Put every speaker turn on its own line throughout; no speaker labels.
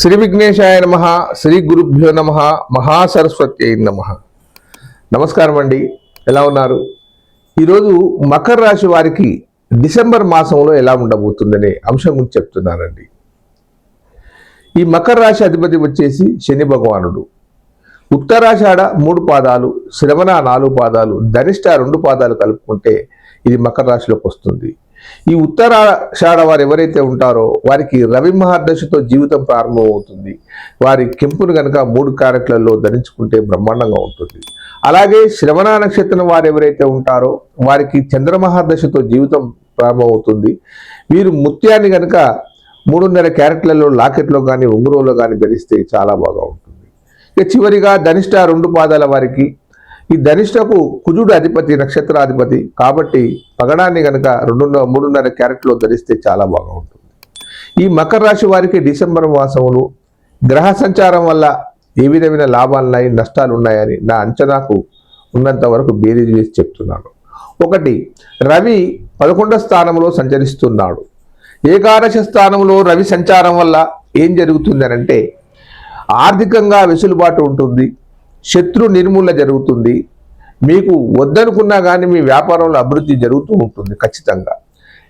శ్రీ విఘ్నేశాయ నమ శ్రీ గురుభ్యో నమ మహాసరస్వతి నమ. నమస్కారం అండి. ఎలా ఉన్నారు? ఈరోజు మకర రాశి వారికి డిసెంబర్ మాసంలో ఎలా ఉండబోతుందనే అంశం గురించి చెప్తున్నానండి. ఈ మకర రాశి అధిపతి వచ్చేసి శని భగవానుడు. ఉత్తరాషాఢ మూడు పాదాలు శ్రవణ నాలుగు పాదాలు ధనిష్ట రెండు పాదాలు కలుపుకుంటే ఇది మకర రాశిలోకి వస్తుంది. ఈ ఉత్తరాషాఢ వారు ఎవరైతే ఉంటారో వారికి రవి మహర్దశతో జీవితం ప్రారంభమవుతుంది. వారి కెంపును కనుక మూడు క్యారెట్లలో ధరించుకుంటే బ్రహ్మాండంగా ఉంటుంది. అలాగే శ్రవణ నక్షత్రం వారు ఎవరైతే ఉంటారో వారికి చంద్ర మహర్దశతో జీవితం ప్రారంభమవుతుంది. వీరు ముత్యాన్ని కనుక మూడున్నర క్యారెట్లలో లాకెట్లో కానీ ఉంగురంలో కానీ ధరిస్తే చాలా బాగా ఉంటుంది. ఇక చివరిగా ధనిష్ట రెండు పాదాల వారికి ఈ ధనిష్టకు కుజుడు అధిపతి నక్షత్రాధిపతి కాబట్టి పగడాన్ని కనుక రెండున్నర మూడున్నర క్యారెట్లో ధరిస్తే చాలా బాగా ఉంటుంది ఈ మకర రాశి వారికి డిసెంబర్ మాసములు గ్రహ సంచారం వల్ల ఏ విధమైన లాభాలున్నాయి నష్టాలు ఉన్నాయని నా అంచనాకు ఉన్నంత వరకు బేరీజ్ వేసి చెప్తున్నాను. ఒకటి రవి పదకొండో స్థానంలో సంచరిస్తున్నాడు. ఏకాదశ స్థానంలో రవి సంచారం వల్ల ఏం జరుగుతుందనంటే ఆర్థికంగా వెసులుబాటు ఉంటుంది. శత్రు నిర్మూలన జరుగుతుంది. మీకు వద్దనుకున్నా కానీ మీ వ్యాపారంలో అభివృద్ధి జరుగుతూ ఉంటుంది ఖచ్చితంగా.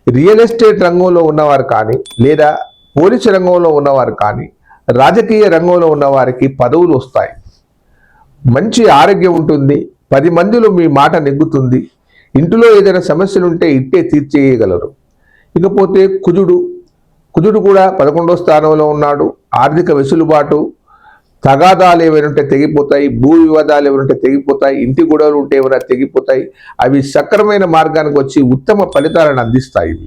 రియల్ ఎస్టేట్ రంగంలో ఉన్నవారు కానీ లేదా పోలీసు రంగంలో ఉన్నవారు కానీ రాజకీయ రంగంలో ఉన్నవారికి పదవులు వస్తాయి. మంచి ఆరోగ్యం ఉంటుంది. పది మందిలో మీ మాట నెగ్గుతుంది. ఇంటిలో ఏదైనా సమస్యలు ఉంటే ఇట్టే తీర్చేయగలరు. ఇకపోతే కుజుడు కుజుడు కూడా పదకొండో స్థానంలో ఉన్నాడు. ఆర్థిక వెసులుబాటు తగాదాలు ఏమైనా ఉంటే తెగిపోతాయి భూ వివాదాలు ఏమైనా ఉంటే తెగిపోతాయి ఇంటి గొడవలు ఉంటే ఏమైనా తెగిపోతాయి అవి సక్రమైన మార్గానికి వచ్చి ఉత్తమ ఫలితాలను అందిస్తాయి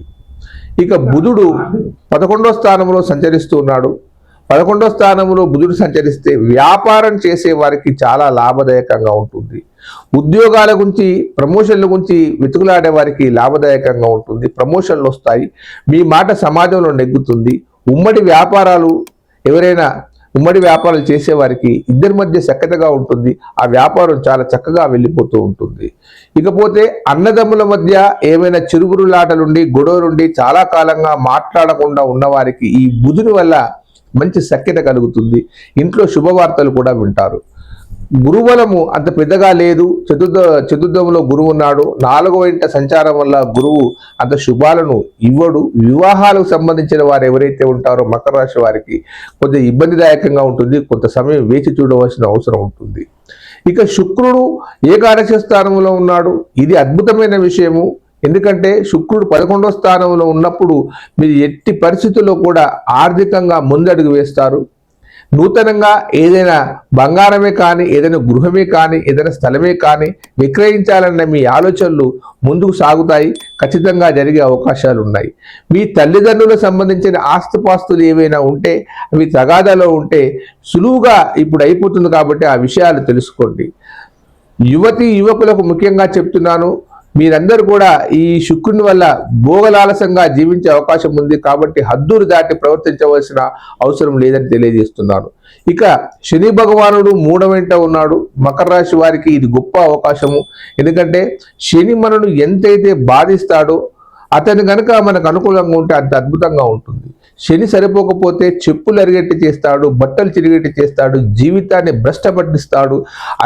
ఇక బుధుడు పదకొండో స్థానంలో సంచరిస్తూ ఉన్నాడు. పదకొండో స్థానంలో బుధుడు సంచరిస్తే వ్యాపారం చేసే వారికి చాలా లాభదాయకంగా ఉంటుంది. ఉద్యోగాల గురించి ప్రమోషన్ల గురించి వెతుకులాడే వారికి లాభదాయకంగా ఉంటుంది. ప్రమోషన్లు వస్తాయి. మీ మాట సమాజంలో నెగ్గుతుంది. ఉమ్మడి వ్యాపారాలు ఎవరైనా ఉమ్మడి వ్యాపారాలు చేసేవారికి ఇద్దరి మధ్య చక్కతగా ఉంటుంది. ఆ వ్యాపారం చాలా చక్కగా వెళ్ళిపోతూ ఉంటుంది. ఇకపోతే అన్నదమ్ముల మధ్య ఏమైనా చిరుగురులాటలుండి గొడవలుండి చాలా కాలంగా మాట్లాడకుండా ఉన్నవారికి ఈ బుధుని వల్ల మంచి సఖ్యత కలుగుతుంది. ఇంట్లో శుభవార్తలు కూడా వింటారు. గురుబలము అంత పెద్దగా లేదు. చతుర్థ చతుర్థంలో గురువు ఉన్నాడు. నాలుగవ ఇంట సంచారం వల్ల గురువు అంత శుభాలను ఇవ్వడు. వివాహాలకు సంబంధించిన వారు ఎవరైతే ఉంటారో మకర రాశి వారికి కొంచెం ఇబ్బందిదాయకంగా ఉంటుంది. కొంత సమయం వేచి చూడవలసిన అవసరం ఉంటుంది. ఇక శుక్రుడు ఏకాదశ స్థానంలో ఉన్నాడు. ఇది అద్భుతమైన విషయము. ఎందుకంటే శుక్రుడు పదకొండో స్థానంలో ఉన్నప్పుడు మీరు ఎట్టి పరిస్థితుల్లో కూడా ఆర్థికంగా ముందడుగు వేస్తారు. నూతనంగా ఏదైనా బంగారమే కానీ ఏదైనా గృహమే కానీ ఏదైనా స్థలమే కానీ విక్రయించాలన్న మీ ఆలోచనలు ముందుకు సాగుతాయి. ఖచ్చితంగా జరిగే అవకాశాలు ఉన్నాయి. మీ తల్లిదండ్రులకు సంబంధించిన ఆస్తిపాస్తులు ఏవైనా ఉంటే అవి తగాదాలో ఉంటే సులువుగా ఇప్పుడు అయిపోతుంది కాబట్టి ఆ విషయాలు తెలుసుకోండి. యువతి యువకులకు ముఖ్యంగా చెప్తున్నాను. మీరందరూ కూడా ఈ శుక్రుని వల్ల భోగలాలసంగా జీవించే అవకాశం ఉంది కాబట్టి హద్దులు దాటి ప్రవర్తించవలసిన అవసరం లేదని తెలియజేస్తున్నాను. ఇక శని భగవానుడు మూడవెంట ఉన్నాడు. మకర రాశి వారికి ఇది గొప్ప అవకాశము. ఎందుకంటే శని మనను ఎంతైతే బాధిస్తాడో అతను కనుక మనకు అనుకూలంగా ఉంటే అంత అద్భుతంగా ఉంటుంది. శని సరిపోకపోతే చెప్పులు అరిగెట్టి చేస్తాడు బట్టలు చిరిగెట్టి చేస్తాడు జీవితాన్ని భ్రష్టపట్టిస్తాడు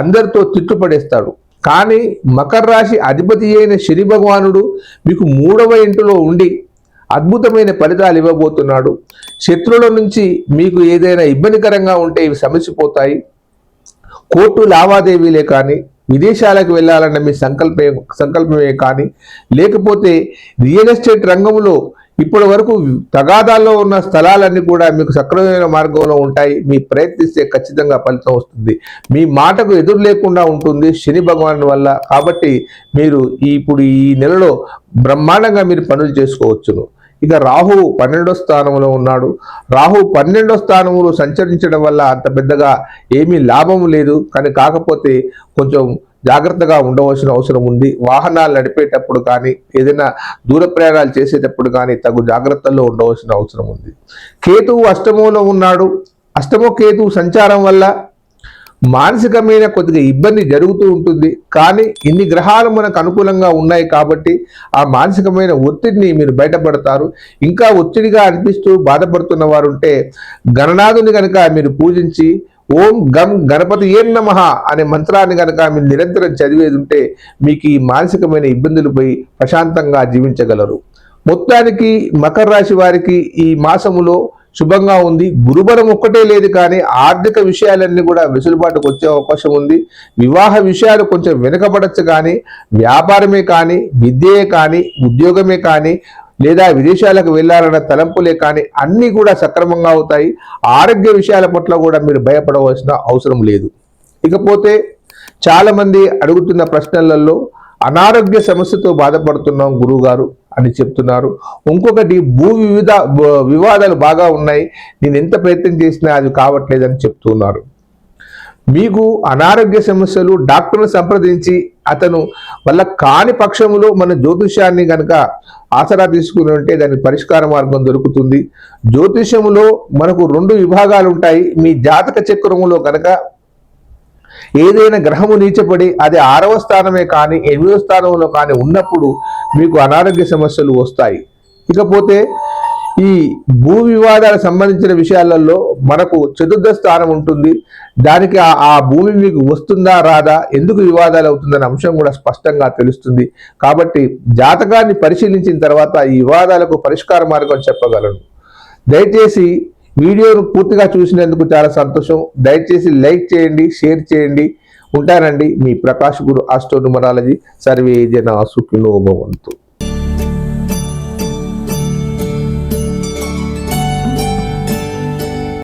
అందరితో తిట్టుపడేస్తాడు. కానీ మకర రాశి అధిపతి అయిన శని భగవానుడు మీకు మూడవ ఇంటిలో ఉండి అద్భుతమైన ఫలితాలు ఇవ్వబోతున్నాడు. శత్రువుల నుంచి మీకు ఏదైనా ఇబ్బందికరంగా ఉంటే ఇవి సమసిపోతాయి. కోర్టు లావాదేవీలే కానీ విదేశాలకు వెళ్ళాలన్న మీ సంకల్ప సంకల్పమే కానీ లేకపోతే రియల్ ఎస్టేట్ రంగంలో ఇప్పటి వరకు తగాదాల్లో ఉన్న స్థలాలన్నీ కూడా మీకు సక్రమమైన మార్గంలో ఉంటాయి. మీ ప్రయత్నిస్తే ఖచ్చితంగా ఫలితం వస్తుంది. మీ మాటకు ఎదురు లేకుండా ఉంటుంది శని భగవాన్ వల్ల. కాబట్టి మీరు ఇప్పుడు ఈ నెలలో బ్రహ్మాండంగా మీరు పనులు చేసుకోవచ్చును. ఇక రాహు పన్నెండో స్థానంలో ఉన్నాడు. రాహు పన్నెండో స్థానంలో సంచరించడం వల్ల అంత పెద్దగా ఏమీ లాభం లేదు. కానీ కాకపోతే కొంచెం జాగ్రత్తగా ఉండవలసిన అవసరం ఉంది. వాహనాలు నడిపేటప్పుడు కానీ ఏదైనా దూర ప్రయాణాలు చేసేటప్పుడు కానీ తగు జాగ్రత్తల్లో ఉండవలసిన అవసరం ఉంది. కేతువు అష్టమంలో ఉన్నాడు. అష్టమ కేతువు సంచారం వల్ల మానసికమైన కొద్దిగా ఇబ్బంది జరుగుతూ ఉంటుంది. కానీ ఇన్ని గ్రహాలు మనకు అనుకూలంగా ఉన్నాయి కాబట్టి ఆ మానసికమైన ఒత్తిడిని మీరు బయటపడతారు. ఇంకా ఒత్తిడిగా అనిపిస్తూ బాధపడుతున్న వారు ఉంటే గణనాథుని కనుక మీరు పూజించి ఓం గం గణపతి ఏం నమ అనే మంత్రాన్ని కనుక మీరు నిరంతరం చదివేది ఉంటే మీకు ఈ మానసికమైన ఇబ్బందులు పోయి ప్రశాంతంగా జీవించగలరు. మొత్తానికి మకర రాశి వారికి ఈ మాసములో శుభంగా ఉంది. గురుబలం ఒక్కటే లేదు కానీ ఆర్థిక విషయాలన్నీ కూడా వెసులుబాటుకు వచ్చే అవకాశం ఉంది. వివాహ విషయాలు కొంచెం వెనుకబడచ్చు కానీ వ్యాపారమే కానీ విద్యే కానీ ఉద్యోగమే కానీ లేదా విదేశాలకు వెళ్ళాలన్న తలంపులే కానీ అన్నీ కూడా సక్రమంగా అవుతాయి. ఆరోగ్య విషయాల పట్ల కూడా మీరు భయపడవలసిన అవసరం లేదు. ఇకపోతే చాలామంది అడుగుతున్న ప్రశ్నలలో అనారోగ్య సమస్యతో బాధపడుతున్నాం గురువుగారు అని చెప్తున్నారు. ఇంకొకటి భూ వివిధ వివాదాలు బాగా ఉన్నాయి. నేను ఎంత ప్రయత్నం చేసినా అది కావట్లేదని చెప్తున్నారు. మీకు అనారోగ్య సమస్యలు డాక్టర్ను సంప్రదించి అతను వల్ల కాని పక్షములో మన జ్యోతిష్యాన్ని గనక ఆసరా తీసుకుని ఉంటే దానికి పరిష్కార మార్గం దొరుకుతుంది. జ్యోతిష్యములో మనకు రెండు విభాగాలు ఉంటాయి. మీ జాతక చక్రములో కనుక ఏదైనా గ్రహము నీచపడి అది ఆరవ స్థానమే కానీ ఎనిమిదవ స్థానంలో కానీ ఉన్నప్పుడు మీకు అనారోగ్య సమస్యలు వస్తాయి. ఇకపోతే ఈ భూ వివాదాలకు సంబంధించిన విషయాలలో మనకు చతుర్థ స్థానం ఉంటుంది. దానికి ఆ- ఆ భూమి మీకు వస్తుందా రాదా ఎందుకు వివాదాలు అవుతుందనే అంశం కూడా స్పష్టంగా తెలుస్తుంది. కాబట్టి జాతకాన్ని పరిశీలించిన తర్వాత ఈ వివాదాలకు పరిష్కార మార్గం చెప్పగలను. దయచేసి వీడియోను పూర్తిగా చూసినందుకు చాలా సంతోషం. దయచేసి లైక్ చేయండి షేర్ చేయండి. ఉంటానండి మీ ప్రకాష్ గురు ఆస్ట్రో న్యూమరాలజీ సర్వే జన సుఖినో భవంతు.